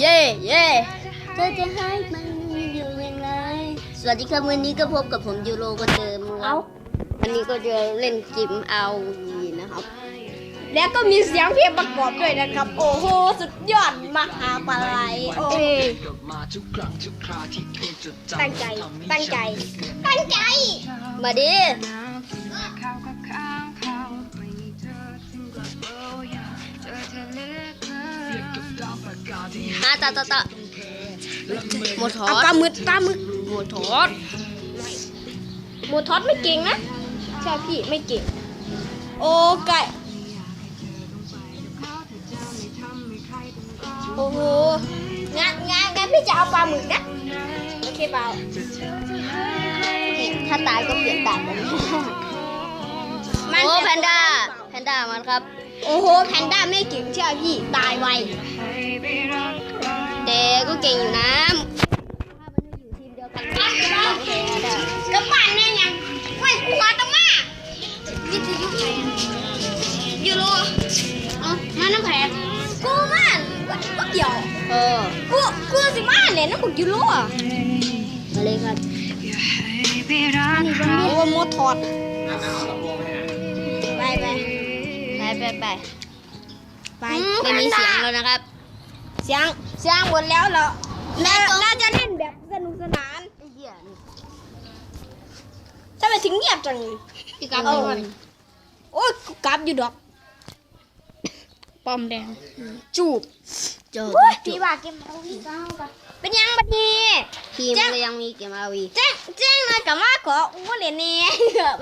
เย่เย่เธอจะให้มันอยู่อย่างไรสวัสดีครับวันนี้ก็พบกับผมยูโรคนเดิมเอาวันนี้ก็จะเล่นเกมเอาวีนะครับ แล้วก็มีเสียงเพลงประกอบด้วยนะครับ โอ้โห สุดยอดมหาปลัยโอ้เอ้ยตั้งใจ ตั้งใจ ตั้งใจ มาดิ ตาตาตาหมดทอเอาดปลาหมึกปลาหมึกหมดทอดหมูทอดไม่เก่งนะใช่พี่ไม่เก่ง โอ้ไก่โอ้โหงานงานงั้นพี่จะเอาปลาหมึกนะโอเคเปล่าถ้าตายก็เปลี่ยนตายไปเลยมันโอ้แพนด้าแพนด้ามันครับ โอ้โหแพนด้าไม่เก่งเชื่อพี่ตายไว แต่ก็เก่งอยู่นะถ้ามันอยู่ทีมเดียวกันก็แพ้ได้กระปั่นเนี่ยยังเว้ยกูมาตรงมาวิทยุยูโรเอามาน้ำแข็งกูมาก็เกี่ยวเออกูกูสิมาเลยน้ำบุกยูโรอะมาเลยครับโอ้โมทอดไปไปไปไปไปไปไม่มีเสียงแล้วนะครับ สียงเสียงหมดแล้วเหรอแล้วน่าจะเล่นแบบสนุกสนานไอ้เหี้ยนี่ทำไมถึงเงียบจังเลยพี่กับเอาก่อนโอ้ยกูกลับอยู่ดอก ปอมแดง จูบจบโอ้ยพี่ว่าเกมเอาพี่ก้าวปะเป็นยังบัดนี้ทีมก็ยังมีเกมอาวีแจ้งแจ้งมากับมาขออู้เหรียญนี่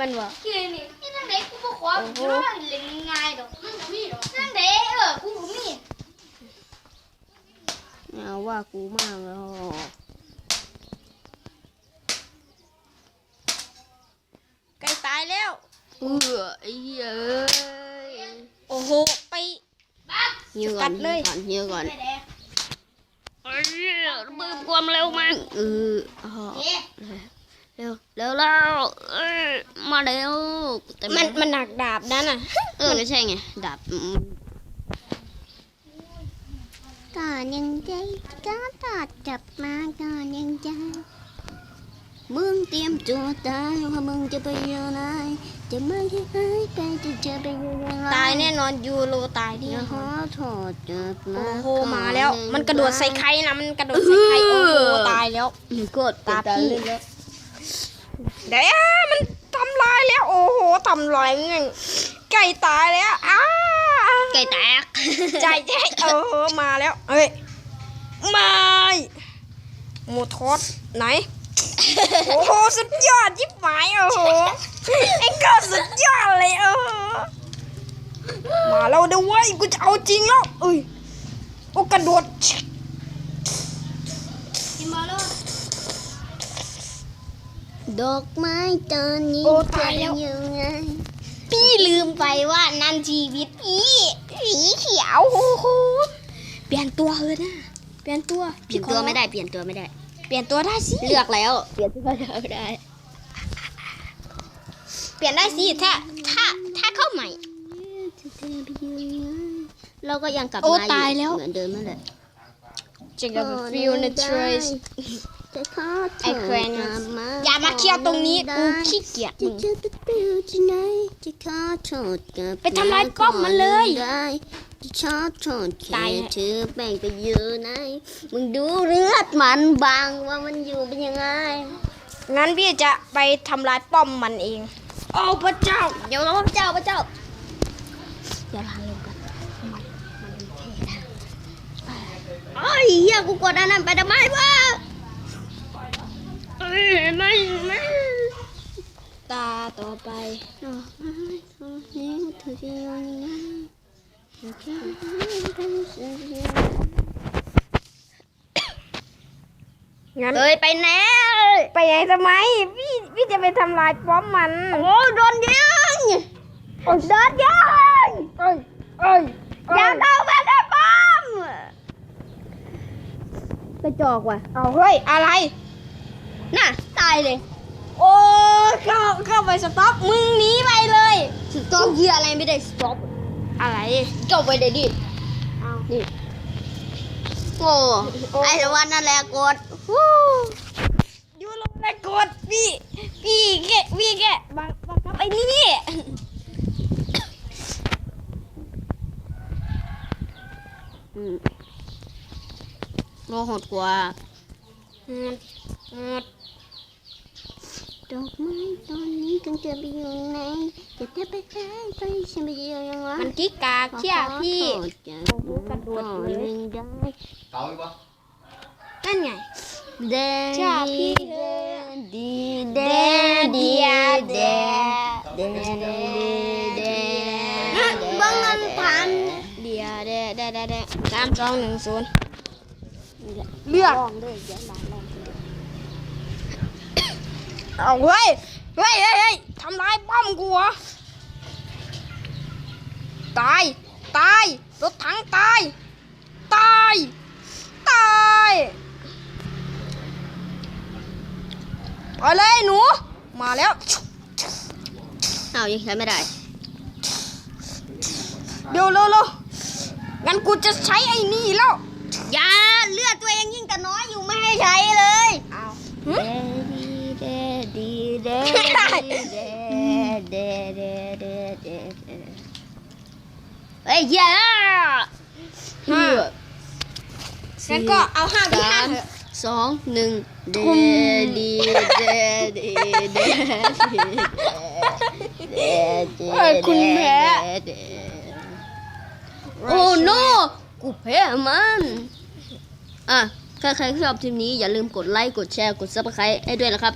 มันบอกคือนี่ที่นั่นเด็กกูบ่ขอกูรู้ว่าเล่นง่ายดอกมันก็มีดอกนั่นเด็กเออกูบ่มีไม่ เอาว่ากูมากแล้วไก่ตายแล้ว เออไอ้เหี้ยเอ้ยโอ้โห ไปบักหิวก่กัอนดเลยหิวก่อนหิวก่อนไปเด็กไอ้เหี้ยเบิ่มความเร็วมันเอออ๋อเด็กเร็วเร็วแล้วเอ้ยมาเร็วแต่มันมันหนักดาบนั่นน่ะ เออไม่ใช่ไง ดาบอืม ก่อนยังใจก็ตอดจับมาก่อนยังใจมึงเตรียมตัวตายว่ามึงจะไปอยู่ไหนจะไม่ให้หายไปจะจะไปอยู่อย่างไรตายแน่นอนยูโรตายที่อย่าขอโทษจับมาโอ้โหมาแล้ว มันกระโดดใส่ใครนะมันกระโดดใส่ใครโอ้โหตายแล้วหรือกดตาพี่เดี๋ยวมันทำลายแล้ว โอ้โหทำลายเงี้ยไก่ตายแล้วอ้า ไก่แตก ใจใจเออมาแล้ว เอ้ยไม่หมูทอดไหน โอ้โห สุดยอดยิบหมายโอ้โหไอ้ก็สุดยอดเลยเออมาแล้วเดี๋ยวเว้ยกูจะเอาจริงแล้วเอ้ยโอ้กระโดดกินบ่ลูกดอกไม้ตอนนี้โอ้ตายแล้วเป็นยังไงพี่ ลืมไปว่านันชีวิตพี่ สีเขียวโอ้โหเปลี่ยนตัวเถอะนะเปลี่ยนตัวเปลี่ยนตัวไม่ได้เปลี่ยนตัวไม่ได้ เปลี่ยนตัวได้สิเลือกแล้ว เปลี่ยนตัวไม่ได้ เปลี่ยนได้สิถ้าถ้าถ้าเข้าใหม่ เราก็ยังกลับโอ้มาตายแล้วเหมือนเดิมนั่นแหละจะกับฟิวในทรสจะข อโทษไอ้แควนกลับอย่ามาเคี่ยวตรงนี้กูขี้เกียจจะมึงจะไปปิวที่ไหนจะขอโทษกลับไปทำลายป้อมมันเลยได้จะขอโทษแค่ตายเธอแบ่งไปอยู่ไหนมึงดูเลือดมันบางว่ามันอยู่เป็นยังไงงั้นพี่จะไปทำลายป้อมมันเอง โอ้พระเจ้า เดี๋ยวเราพระเจ้าพระเจ้าเดี๋ยวพาลงกันมันมันเท่นะไปเอ้ยเฮียกูกดอันนั้นไปทำไมวะเอ้ย ไม่ไม่ตาต่อไปดอกไม้ตรงนี้เธอจะยังไงเงั้นอ้ยไปแน่ไปไหนทำไม พี่พี่จะไปทำลายป้อมมันโอ้โดนยิงโอ้เดินยังเอ้ยเอ้ยอย่าเข้าไปในป้อมกระจอกว่ะเอาเฮ้ยอะไร น่ะ ตายเลย โอ้เข้าเข้าไปสต็อปมึงหนีไปเลยสต็อปเฮียอะไรไม่ได้สต็อปอะไรเจ้าไปเดี๋ยวดิเอานี่โอ้ไอ้วันนั่นแหละกดวู้ยูโรแลกดพี่พี่แกพี่แกบังบังคับไอ้นี่อืมโลโหดกว่าอืมอืม ดอกไม้ตอนนี้กำลังจะไปอยู่ไหนจะจะไปไหนไปฉันไปอยู่ยังไงมันกิ๊กกากเชี่ยพี่โอ้โหกระโดดเลยได้เก่าอีกปะนั่นไงเดเชื่อพี่เดดีเดดีเดเดเดเดบังเงินพันเดียวเดเดเดเดสามสองหนึ่งศูนย์เลือกลองด้วย เดี๋ยวมาลองดูเอาเฮ้ยเฮ้ย เฮ้ยเฮ้ยทำร้ายป้อมกูเหรอตาย ตาย รถถังตาย ตาย ตายไปเลยหนู มาแล้ว เอายังใช้ไม่ได้ เดี๋ยวเร็วเร็วงั้นกูจะใช้ไอ้นี่แล้ว อย่าเลือดตัวเองยิ่งแต่น้อยอยู่ไม่ให้ใช้เลย เอาเดดีเดดี เดดีเดเดเดเดเดเฮ้ยอย่าห้างั้นก็เอาห้าที่ห้าสามเถอะสองหนึ่งเดทุ่มดีเดดีเดดีเดเอ้คุณแพ้โอ้โนกูแพ้มันอะถ้าใครชอบคลิปนี้อย่าลืมกดไลค์ กดแชร์ กด subscribe ให้ด้วยนะครับ